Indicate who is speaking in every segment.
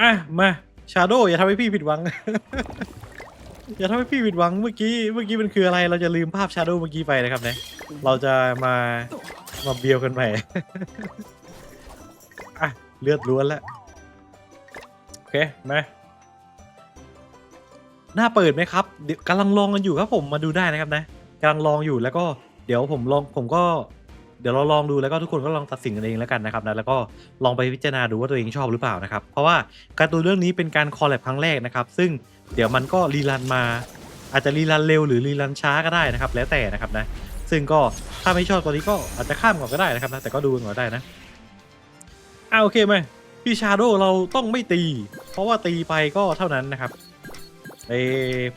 Speaker 1: อะมาชาโดอย่าทำให้พี่ผิดหวัง อย่าทำให้พี่ผิดหวังเมื่อกี้เมื่อกี้มันคืออะไร เราจะลืมภาพชาโดเมื่อกี้ไปนะครับเนี่ยเราจะมามาเบียวกันใหม่อะเลือดล้วนแล้วโอเคมาหน้าเปิดไหมครับเดี๋ยวกำลังลองกันอยู่ครับผมมาดูได้นะครับนะกำลังลองอยู่แล้วก็เดี๋ยวผมลองผมก็ เดี๋ยวเราลองดูแล้วก็ทุกคนก็ลองตัดสินกันเองแล้วกันนะครับนะแล้วก็ลองไปพิจารณาดูว่าตัวเองชอบหรือเปล่านะครับ เพราะว่าการ์ตูนเรื่องนี้เป็นการคอลแลบครั้งแรกนะครับ ซึ่งเดี๋ยวมันก็รีรันมา อาจจะรีรันเร็วหรือรีรันช้าก็ได้นะครับ แล้วแต่นะครับนะ ซึ่งก็ถ้าไม่ชอบตัวนี้ก็อาจจะข้ามก่อนก็ได้นะครับนะแต่ก็ดูกันก่อนได้นะอ่าโอเคไหมพี่ชาโดเราต้องไม่ตี เพราะว่าตีไปก็เท่านั้นนะครับเอ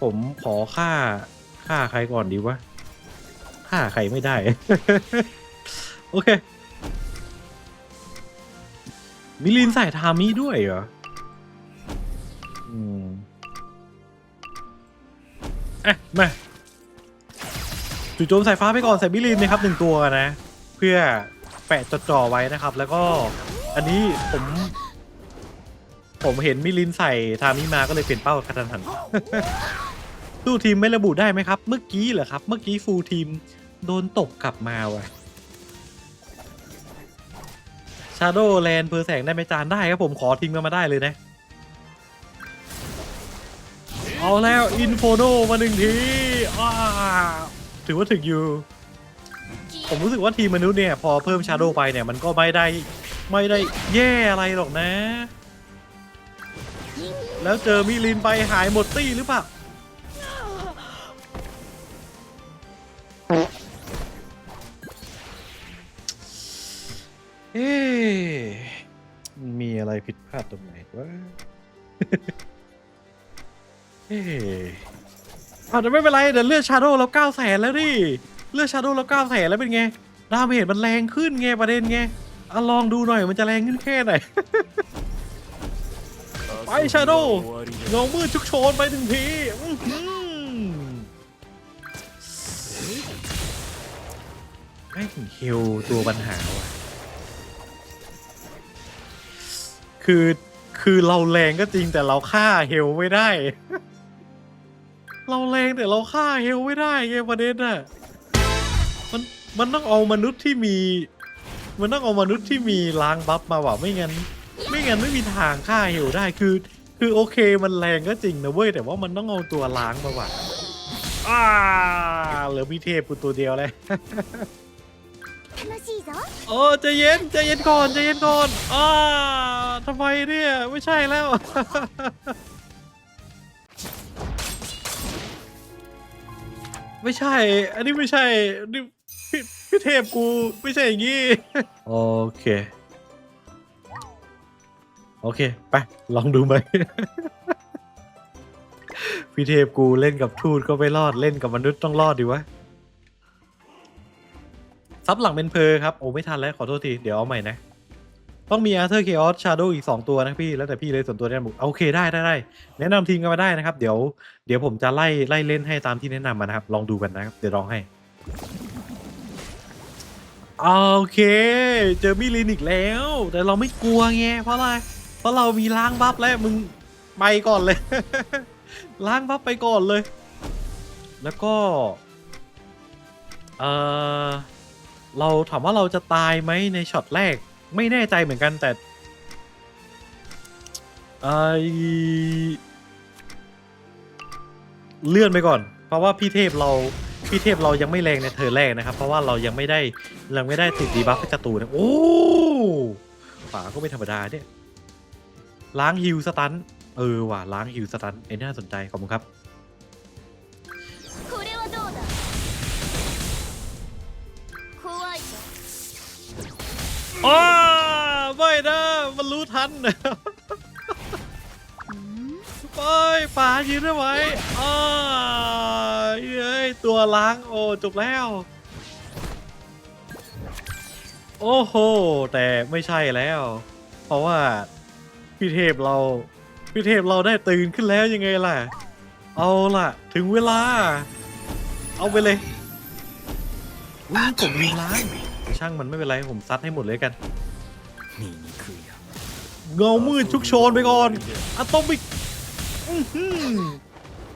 Speaker 1: ผมขอค่าค่าใครก่อนดีวะค่าใครไม่ได้ โอเค มิลินใส่ทามิด้วยเหรอ อืมอะมาจู่โจมสายฟ้าไปก่อนใส่มิลินนะครับหนึ่งตัวนะ เพื่อแปะจดจ่อไว้นะครับ แล้วก็อันนี้ผม ผมเห็นมิลินใส่ทามิมาก็เลยเปลี่ยนเป้ากระทันหันตู้ทีมไม่ระบุได้ไหมครับ เมื่อกี้เหรอครับ เมื่อกี้ฟูลทีมโดนตกกลับมาว่ะ ชาโดว์แลนเพอร์แสงได้ไหมจานได้ครับผมขอทิ้งมันมาได้เลยนะ เอาแล้วอินโฟโนมาหนึ่งทีถือว่าถึงอยู่ ผมรู้สึกว่าทีมมนุษย์เนี่ย พอเพิ่มชาโดว์ไปเนี่ย มันก็ไม่ได้ไม่ได้แย่อะไรหรอกนะ แล้วเจอมิลินไปหายหมดตี้หรือเปล่า พลาดตรงไหนวะเอ๊ะอาจจะไม่เป็นไรเดี๋ยวเลือดชาโดว์เราเก้าแสนแล้วดิเลือดชาโดว์เราเก้าแสนแล้วเป็นไงดาเมจมันแรงขึ้นไงประเด็นไงอะลองดูหน่อยมันจะแรงขึ้นแค่ไหน ไปชาโดว์เงามืดชุกโชนไปหนึ่งทีอื้อหือแม่งฮิวตัวปัญหาว่ะ คือคือเราแรงก็จริงแต่เราฆ่าเฮลไม่ได้ เราแรงแต่เราฆ่าเฮลไม่ได้ไงประเด็นอะมันมันต้องเอามนุษย์ที่มี มันต้องเอามนุษย์ที่มีล้างบัฟมาว่ะไม่งั้น ไม่งั้นไม่มีทางฆ่าเฮลได้คือ คือโอเคมันแรงก็จริงนะเว้ยแต่ว่ามันต้องเอาตัวล้างมาว่ะอ่าเหลือพี่เทพกูตัวเดียวเลย โอ้จะเย็นจะเย็นก่อนจะเย็นก่อนอ้าทำไมเนี่ยไม่ใช่แล้ว ไม่ใช่ อันนี้ไม่ใช่นี่พี่พี่เทพกูไม่ใช่อย่างงี้โอเค โอเค ไป ลองดูไหมพี่เทพกูเล่นกับทูตก็ไม่รอดเล่นกับมนุษย์ต้องรอดดีวะ ซับหลังเป็นเพอครับ โอ้ไม่ทันแล้วขอโทษที เดี๋ยวเอาใหม่นะ ต้องมีอาร์เธอร์เคออสชาโดอีก 2 ตัวนะพี่ แล้วแต่พี่เลยส่วนตัวเนี่ยบุกโอเคได้ได้ได้แนะนำทีมกันมาได้นะครับ เดี๋ยวเดี๋ยวผมจะไล่ไล่เล่นให้ตามที่แนะนำมานะครับ ลองดูกันนะครับ เดี๋ยวลองให้โอเค เจอมิลินอีกแล้ว แต่เราไม่กลัวไงเพราะอะไรเพราะเรามีล้างบัฟแล้วมึงไปก่อนเลย ล้างบัฟไปก่อนเลย แล้วก็ เออ เราถามว่าเราจะตายไหมในช็อตแรก ไม่แน่ใจเหมือนกันแต่เออเลื่อนไปก่อน เพราะว่าพี่เทพเราพี่เทพเรายังไม่แรงในเธอแรกนะครับ เพราะว่าเรายังไม่ได้ยังไม่ได้ติดดีบัฟให้ศัตูนะโอ้ฝาก็ไม่ธรรมดาเนี่ยล้างฮิวสตันเออว่ะล้างฮิวสตันเอ็นน่าสนใจขอบคุณครับ อ๋อไม่นะมันรู้ทันไปป่ายืนได้ไหมอ๋อเอ้ยตัวล้างโอ้จบแล้ว โอ้โห แต่ไม่ใช่แล้ว เพราะว่าพี่เทพเราพี่เทพเราได้ตื่นขึ้นแล้วยังไงล่ะ เอาล่ะ ถึงเวลา เอาไปเลย อุ๊ยผมลืมล้าง ช่างมันไม่เป็นไร ผมซัดให้หมดเลยกัน
Speaker 2: 醜いや
Speaker 1: เงามืดชุกโชนไปก่อนอะตอมิกอื้อหือ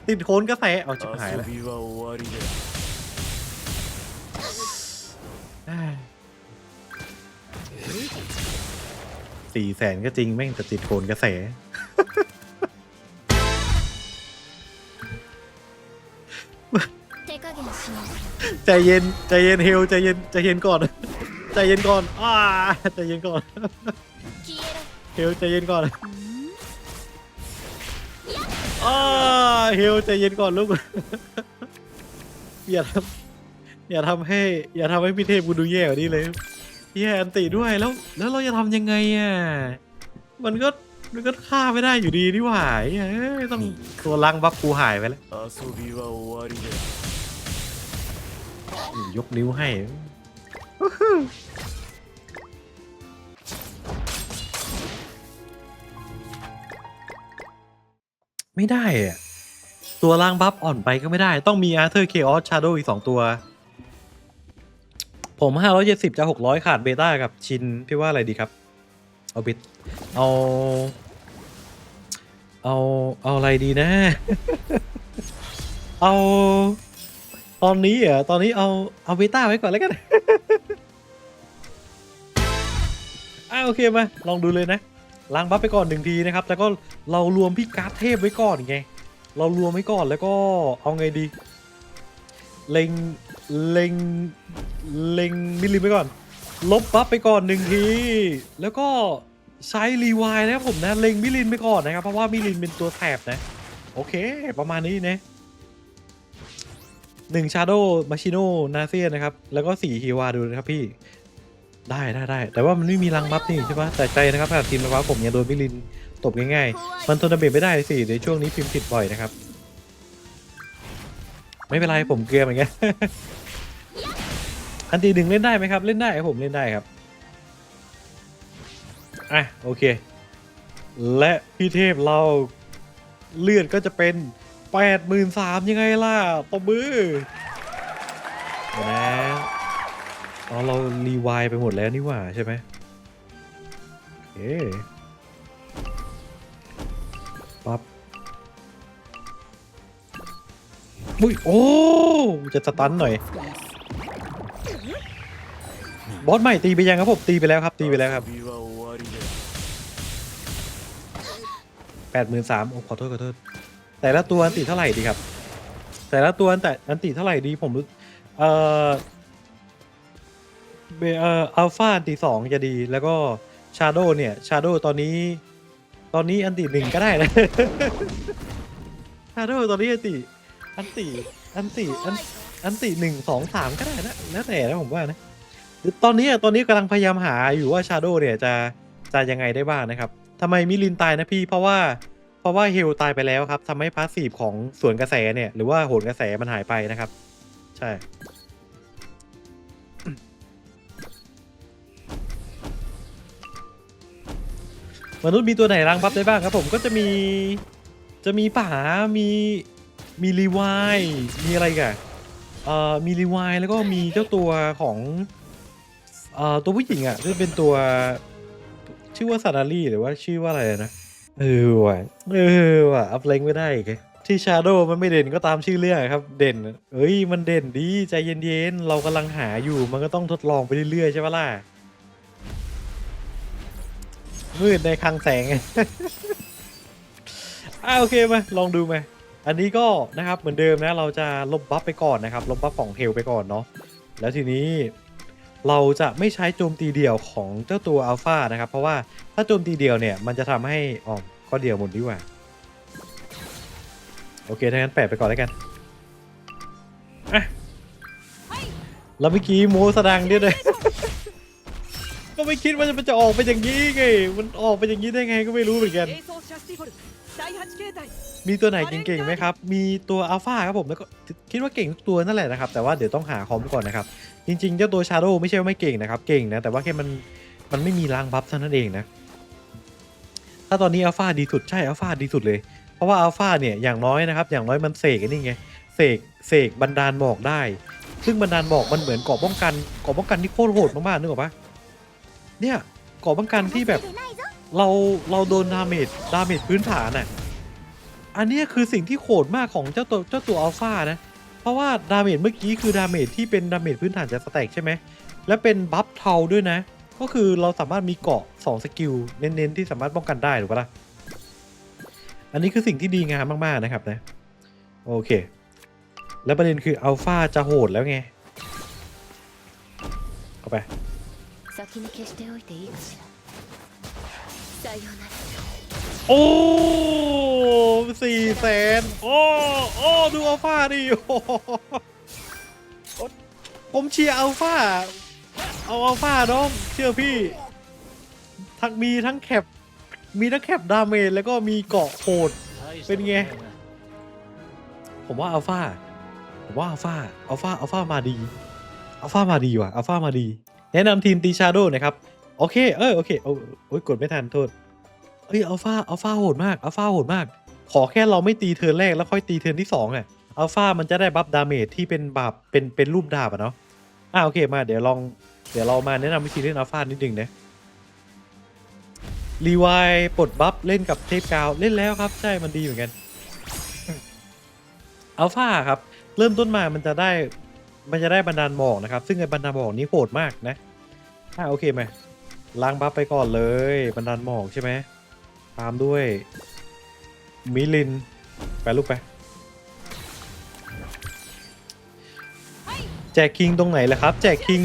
Speaker 1: ติดโขนกระแสเอาชิบหายแล้ว
Speaker 2: 遊びは終わりだ
Speaker 1: สี่แสนก็จริงแม่งแต่ติดโขนกระแส ใจเย็นใจเย็นเฮลใจเย็นใจเย็นก่อน ใจเย็นก่อนอ้าใจเย็นก่อนเฮลใจเย็นก่อนอ้าเฮลใจเย็นก่อนลูกอย่าทำอย่าทำให้ อย่าทำให้พี่เทพกูดูแย่กว่านี้เลยแย่อันติด้วยแล้ว แล้วเราจะทำยังไงอะมันก็มันก็ฆ่าไม่ได้อยู่ดีนี่หว่าต้องตัวลังบัฟกูหายไปแล้ว ยกนิ้วให้ไม่ได้อะตัวล่างบัฟอ่อนไปก็ไม่ได้ ต้องมีอาร์เธอร์เคออสชาโดอีกสองตัว ผมห้าร้อยเจ็ดสิบจะหกร้อยขาดเบต้ากับชิน พี่ว่าอะไรดีครับ เอาบิด เอา เอา เอาอะไรดีนะ เอา ตอนนี้เหรอะตอนนี้เอาเอาเบต้าไว้ก่อนแล้วกัน อ่าโอเคมาลองดูเลยนะล้างบัฟไปก่อนหนึ่งทีนะครับแล้วก็เรารวมพี่การ์ดเทพไว้ก่อนไง เรารวมไว้ก่อนแล้วก็เอาไงดี เล็งเล็งเล็งมิลลิไว้ก่อน ลบบัฟไปก่อนหนึ่งที แล้วก็ใช้รีไวายนะครับผมนะเล็งมิลินไปก่อนนะครับเพราะว่ามิลินเป็นตัวแถบนะ โอเค ประมาณนี้นะ หนึ่งชาโดมาชิโนนาเซียนะครับ แล้วก็สี่ฮีวาดูนะครับพี่ ได้ได้ได้ แต่ว่ามันไม่มีรังบัฟนี่ใช่ปะแต่ใจนะครับแบบทีมนะครับผมยังโดนมิลินตบง่ายๆ มันทนดาเมจไม่ได้สิในช่วงนี้พิมพ์ผิดบ่อยนะครับ ไม่เป็นไรผมเกลียเหมือนกันอันตีหนึ่งเล่นได้ไหมครับ เล่นได้ผมเล่นได้ครับอะโอเค และพี่เทพเราเลือดก็จะเป็น แปดหมื่นสามยังไงล่ะปอมือนะอ๋เรารีวายไปหมดแล้วนี่หว่าใช่ไหมเอปับอุ้ยโอ้จะสตันหน่อย บอสใหม่ตีไปยังครับผมตีไปแล้วครับตีไปแล้วครับแปดหมื่นสามโอ้ขอโทษขอโทษ แต่ละตัวอันติเท่าไหร่ดีครับ แต่ละตัวอันแต่อันติเท่าไหร่ดีผมเอ่อเบเอ่ออัลฟาอันติสองจะดีแล้วก็ชาโดเนี่ยชาโดตอนนี้ ตอนนี้อันติหนึ่งก็ได้นะ ชาโดตอนนี้อันติ อันติอันติอันอันติหนึ่งสองสามก็ได้นะแล้วแต่นะผมว่านะตอนนี้ตอนนี้กำลังพยายามหาอยู่ว่าชาโดเนี่ยจะจะยังไงได้บ้างนะครับทำไมมิลินตายนะพี่เพราะว่า เพราะว่าเฮลตายไปแล้วครับทำให้พาสซีฟของส่วนกระแสเนี่ย หรือว่าโหนกระแสมันหายไปนะครับ ใช่ มนุษย์มีตัวไหนรังบัฟได้บ้างครับผมก็จะมีจะมีป่ามีมีรีวายมีอะไรกันเอ่อมีรีวายแล้วก็มีเจ้าตัวของเอ่อตัวผู้หญิงอะที่เป็นตัวชื่อว่าซานารีหรือว่าชื่อว่าอะไรนะ เออว่ะเออว่ะอัพเลงไม่ได้อีกที่ชาโดมันไม่เด่นก็ตามชื่อเรื่องครับ เด่น เอ้ย มันเด่นดีใจเย็นๆ เรากำลังหาอยู่ มันก็ต้องทดลองไปเรื่อยๆ ใช่ปะล่ะ มืดในคลังแสง อ่าโอเคมาลองดูมา อันนี้ก็นะครับเหมือนเดิมนะ เราจะลบบัฟไปก่อนนะครับ ลบบัฟของเทลไปก่อนเนาะ แล้วทีนี้ เราจะไม่ใช้โจมตีเดี่ยวของเจ้าตัวอัลฟานะครับ เพราะว่าถ้าโจมตีเดี่ยวเนี่ย มันจะทำให้อ๋อก็เดี่ยวหมดดีกว่า โอเคถ้างั้นแปะไปก่อนแล้วกันอะแล้วเมื่อกี้โมสดังเนี่ยเลยก็ไม่คิดว่ามันจะออกไปอย่างนี้ไง มันออกไปอย่างนี้ได้ไงก็ไม่รู้เหมือนกัน มีตัวไหนเก่งๆไหมครับ มีตัวอัลฟาครับผมแล้วก็คิดว่าเก่งทุกตัวนั่นแหละนะครับ แต่ว่าเดี๋ยวต้องหาคอมก่อนนะครับ จริงๆ เจ้าตัวชาโดไม่ใช่ว่าไม่เก่งนะครับ เก่งนะ แต่ว่าแค่มันมันไม่มีรางบัฟเท่านั้นเองนะ ถ้าตอนนี้อัลฟาดีสุดใช่อัลฟาดีสุดเลย เพราะว่าอัลฟาเนี่ยอย่างน้อยนะครับ อย่างน้อยมันเสกนี่ไง เสกเสกบรรดาลหมอกได้ ซึ่งบรรดาลหมอกมันเหมือนเกาะป้องกันเกาะป้องกันที่โคตรโหดมากๆนึกออกปะเนี่ยเกาะป้องกันที่แบบ เราเราโดนดาเมจดาเมจพื้นฐานอะ อันนี้คือสิ่งที่โหดมากของเจ้าตัวเจ้าตัวอัลฟานะ เพราะว่าดาเมจเมื่อกี้คือดาเมจที่เป็นดาเมจพื้นฐานจากสแต็กใช่ไหม และเป็นบัฟเทาด้วยนะ ก็คือเราสามารถมีเกาะ 2 สกิล เน้นๆ ที่สามารถป้องกันได้ถูกปะล่ะอันนี้คือสิ่งที่ดีงามมากๆนะครับนะ โอเค แล้วประเด็นคืออัลฟาจะโหดแล้วไง เข้าไป โอ้สี่แสนโอ้โอ้ดูอัลฟาดิโอ้ผมเชียร์อัลฟาเอาอัลฟาน้องเชื่อพี่ ทั้งมีทั้งแคปมีทั้งแคปดาเมจแล้วก็มีเกาะโหดเป็นไง ผมว่าอัลฟาผมว่าอัลฟาอัลฟาอัลฟามาดีอัลฟามาดีว่ะอัลฟามาดี แนะนำทีมตีชาโดนะครับ โอเค เออโอเคโอ้โอ้ยกดไม่ทันโทษเอ้ยอัลฟาอัลฟาโหดมากอัลฟาโหดมาก ขอแค่เราไม่ตีเทิร์นแรกแล้วค่อยตีเทิร์นที่สองอะอัลฟามันจะได้บัฟดาเมจที่เป็นบาบเป็นเป็นรูปดาบอะเนาะอ่าโอเคมาเดี๋ยวลองเดี๋ยวเรามาแนะนำวิธีเล่นอัลฟานิดนึงนะรีวายปลดบัฟเล่นกับเทพกาวเล่นแล้วครับ ใช่มันดีเหมือนกันอัลฟาครับ เริ่มต้นมามันจะได้มันจะได้บันดาลหมอกนะครับ ซึ่งไอ้บันดาลหมอกนี้โหดมากนะอ่าโอเคไหม ล้างบัฟไปก่อนเลยบันดาลหมอกใช่ไหมตามด้วยมิลินไปลูกไปแจกคิงตรงไหนล่ะครับ แจกคิง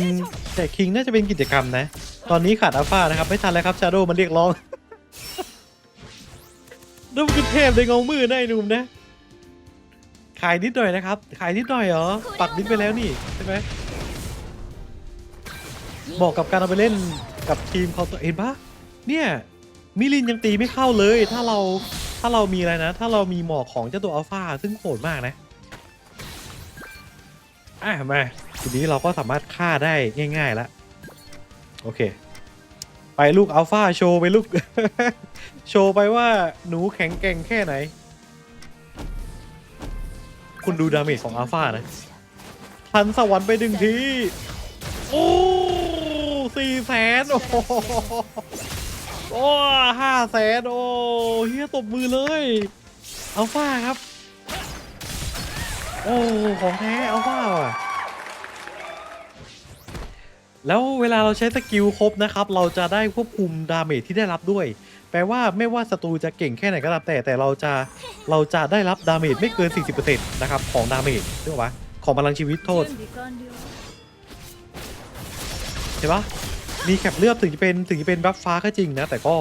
Speaker 1: แจกคิงน่าจะเป็นกิจกรรมนะ ตอนนี้ขาดอัลฟานะครับ ไม่ทันแล้วครับชาโดมันเรียกร้องดูมันคือเทพในเงามือได้หนุ่มนะ ขายนิดหน่อยนะครับ ขายนิดหน่อยเหรอ ปักนิดไปแล้วนี่ใช่ไหมบอกกับการเอาไปเล่น กับทีมเขาตัวเองปะเนี่ยมิลินยังตีไม่เข้าเลย ถ้าเราถ้าเรามีอะไรนะ ถ้าเรามีหมอกของเจ้าตัวอัลฟาซึ่งโหดมากนะอะมาทีนี้เราก็สามารถฆ่าได้ง่ายๆแล้วโอเค ไปลูกอัลฟาโชว์ไปลูก โชว์ไปว่าหนูแข็งแกร่งแค่ไหน คุณดูดาเมจของอัลฟานะทันสวรรค์ไปหนึ่งที โอ้ สี่แสนโอ้โหโอ้ห้าแสนโอ้เฮียตบมือเลยอัลฟาครับ โอ้ของแท้อัลฟาว่ะแล้วเวลาเราใช้สกิลครบนะครับ เราจะได้ควบคุมดาเมจที่ได้รับด้วย แปลว่าไม่ว่าศัตรูจะเก่งแค่ไหนก็ตามแต่แต่เราจะเราจะได้รับดาเมจไม่เกิน 40%นะครับของดาเมจใช่ปะของพลังชีวิตโทษ
Speaker 3: เห็
Speaker 1: นปะมีแคปเลือบถึงจะเป็นถึงจะเป็นบัฟฟ้าก็จริงนะ แต่ก็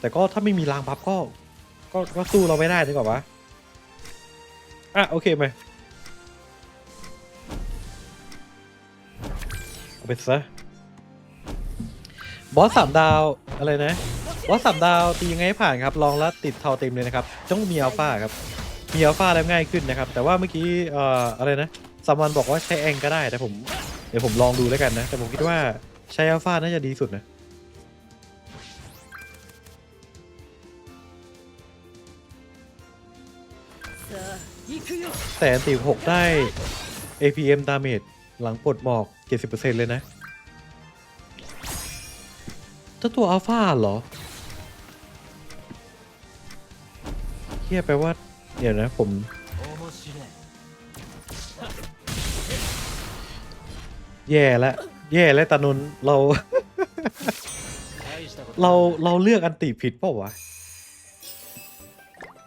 Speaker 1: แต่ก็ถ้าไม่มีรางบัฟก็ ก็ก็สู้เราไม่ได้นึกว่าอะโอเคไหมเอาไปซะบอสสามดาวอะไรนะบอสสามดาวตียังไงให้ผ่านครับลองแล้วติดทอเต็มเลยนะครับต้องมีอัลฟาครับมีอัลฟาแล้วง่ายขึ้นนะครับ แต่ว่าเมื่อกี้เอ่ออะไรนะสามันบอกว่าใช้แองก็ได้แต่ผมเดี๋ยวผมลองดูแล้วกันนะ แต่ผมคิดว่า ใช้อัลฟาน่าจะดีสุดนะ แต่อันตีหกได้ APM ดาเมจหลังปลดหมอก 70%เลยนะถ้าตัวอัลฟาเหรอเฮียแปลว่า เดี๋ยวนะผมแย่แล้ว แย่และตะนุนเรา เราเราเลือกอันติผิดเปล่าวะ